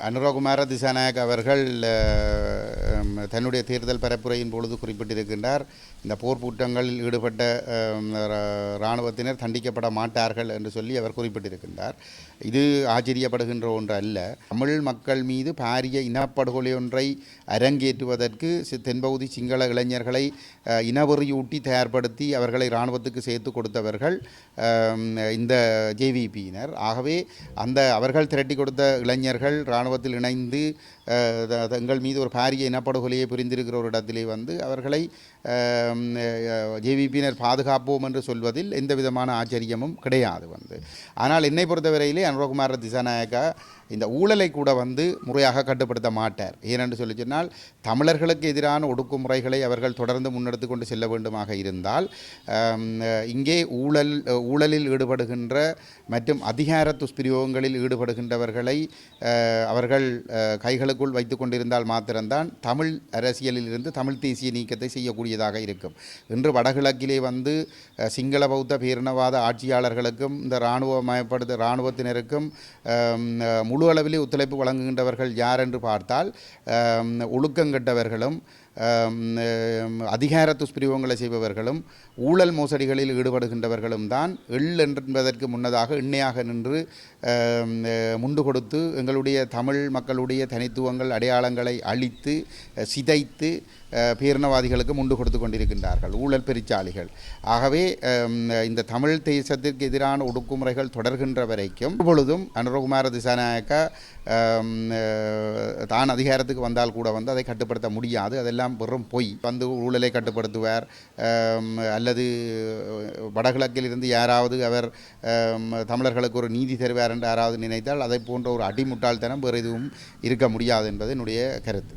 அனுரகுமார திசாநாயக் அவர்கள் தன்னுடைய தேர்தல் பரப்புரையின் பொழுது குறிப்பிட்டிருக்கின்றார் இந்த போர் குற்றங்களில் ஈடுபட்ட இராணுவத்தினர் தண்டிக்கப்பட மாட்டார்கள் என்று சொல்லி அவர் குறிப்பிட்டிருக்கின்றார். இது ஆச்சரியப்படுகின்ற ஒன்று அல்ல. தமிழ் மக்கள் மீது பாரிய இனப்படுகொலை ஒன்றை அரங்கேற்றுவதற்கு சி- தென்பகுதி சிங்கள இளைஞர்களை இனவெறியூட்டி தயார்படுத்தி அவர்களை இராணுவத்துக்கு சேர்த்து கொடுத்தவர்கள் இந்த ஜேவிபியினர் ஆகவே அந்த அவர்கள் திரட்டி கொடுத்த இளைஞர்கள் இராணுவத்தில் இணைந்து எங்கள் தங்கள் மீது ஒரு பாரிய இனப்படுகொலையை புரிந்திருக்கிற ஒரு இடத்திலே வந்து அவர்களை ஜேவிபியினர் பாதுகாப்போம் என்று சொல்வதில் எந்த விதமான ஆச்சரியமும் கிடையாது வந்து. ஆனால் என்னை பொறுத்தவரையிலே அனுரகுமார திசாநாயக்கா இந்த ஊழலை கூட வந்து முறையாக கட்டுப்படுத்த மாட்டார். ஏனென்று சொல்லி சொன்னால் தமிழர்களுக்கு எதிரான ஒடுக்குமுறைகளை அவர்கள் தொடர்ந்து முன்னெடுத்து கொண்டு செல்ல வேண்டுமாக இருந்தால் இங்கே ஊழல் ஊழலில் ஈடுபடுகின்ற மற்றும் அதிகார துஷ்பிரயோகங்களில் ஈடுபடுகின்றவர்களை அவர்கள் கைகளுக்குள் வைத்து கொண்டிருந்தால் மாத்திரம்தான் தமிழ் அரசியலில் இருந்து தமிழ் தேசிய நீக்கத்தை செய்யக்கூடியதாக இருக்கும். இன்று வடகிழக்கிலே வந்து சிங்கள பௌத்த பேரினவாத ஆட்சியாளர்களுக்கும் இந்த இராணுவமயப்படுத்த இராணுவத்தினருக்கும் முழு அளவிலே ஒத்துழைப்பு வழங்குகின்றவர்கள் யார் என்று பார்த்தால் ஒழுக்கங்கெட்டவர்களும் அதிகார துஷ்பிரயோகங்களை செய்பவர்களும் ஊழல் மோசடிகளில் ஈடுபடுகின்றவர்களும் தான் எள் என்பதற்கு முன்னதாக எண்ணெயாக நின்று முண்டு கொடுத்து எங்களுடைய தமிழ் மக்களுடைய தனித்துவங்கள் அடையாளங்களை அழித்து சிதைத்து பேரினவாதிகளுக்கு முண்டு கொடுத்து கொண்டிருக்கின்றார்கள் ஊழல் பெருச்சாளிகள். ஆகவே இந்த தமிழ் தேசத்திற்கு எதிரான ஒடுக்குமுறைகள் தொடர்கின்ற வரைக்கும் இப்பொழுதும் அனுரகுமார திசாநாயக்கா தான் அதிகாரத்துக்கு வந்தால் கூட வந்து அதை கட்டுப்படுத்த முடியாது அதெல்லாம் வெறும் பொய். வந்து ஊழலை கட்டுப்படுத்துவார். அல்லது வடகிழக்கில் இருந்து யாராவது அவர் தமிழர்களுக்கு ஒரு நீதி தருவார் என்று யாராவது நினைத்தால் அதை போன்ற ஒரு அடிமுட்டாள்தனம் வேறு எதுவும் இருக்க முடியாது என்பது என்னுடைய கருத்து.